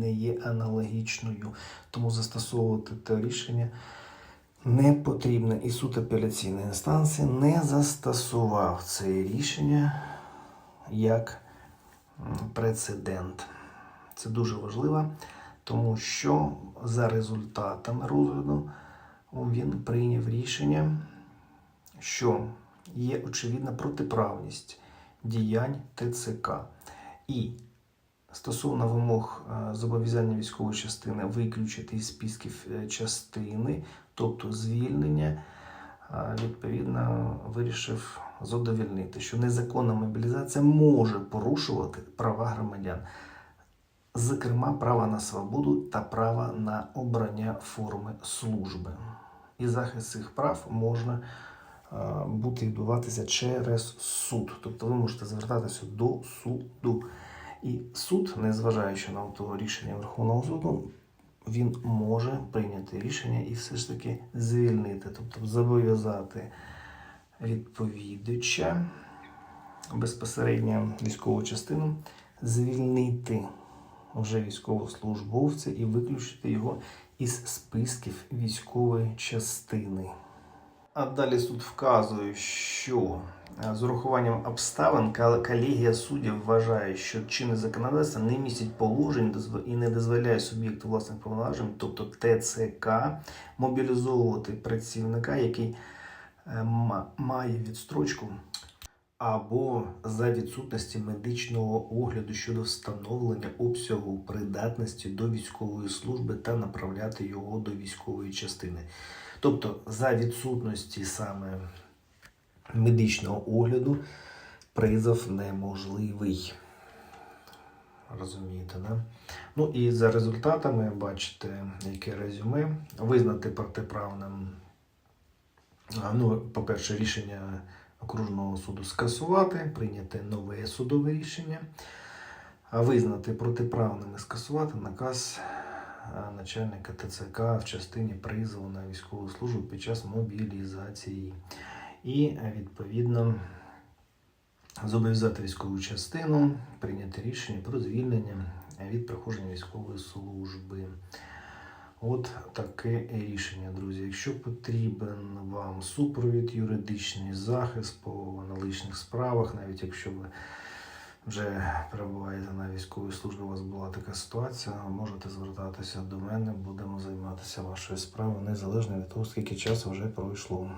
не є аналогічною. Тому застосовувати те рішення не потрібно. І суд апеляційної інстанції не застосував це рішення як прецедент. Це дуже важливо, тому що за результатами розгляду він прийняв рішення, що є очевидна протиправність діянь ТЦК. І стосовно вимог е, зобов'язання військової частини виключити із списків е, частини, тобто звільнення, е, відповідно вирішив задовільнити, що незаконна мобілізація може порушувати права громадян, зокрема право на свободу та право на обрання форми служби. І захист цих прав можна бути відбуватися через суд. Тобто ви можете звертатися до суду. І суд, незважаючи на то рішення Верховного суду, він може прийняти рішення і все ж таки звільнити, тобто зобов'язати відповідача безпосередньо військову частину звільнити вже військовослужбовця і виключити його із списків військової частини. А далі суд вказує, що е, з урахуванням обставин колегія суддів вважає, що чинне законодавство не містить положень і не дозволяє суб'єкту власних повноважень, тобто ТЦК, мобілізовувати працівника, який е, має відстрочку або за відсутності медичного огляду щодо встановлення обсягу придатності до військової служби та направляти його до військової частини. Тобто, за відсутності саме медичного огляду призов неможливий. Розумієте, да? Ну і за результатами бачите, яке резюме. Визнати протиправним, ну, по-перше, рішення окружного суду скасувати, прийняти нове судове рішення, а визнати протиправним і скасувати наказ начальника ТЦК в частині призову на військову службу під час мобілізації. І е, відповідно зобов'язати військову частину прийняти рішення про звільнення від проходження військової служби. От таке рішення, друзі. Якщо потрібен вам супровід, юридичний захист по аналогічних справах, навіть якщо ви вже перебуваєте на військовій службі, у вас була така ситуація, можете звертатися до мене, будемо займатися вашою справою, незалежно від того, скільки часу вже пройшло.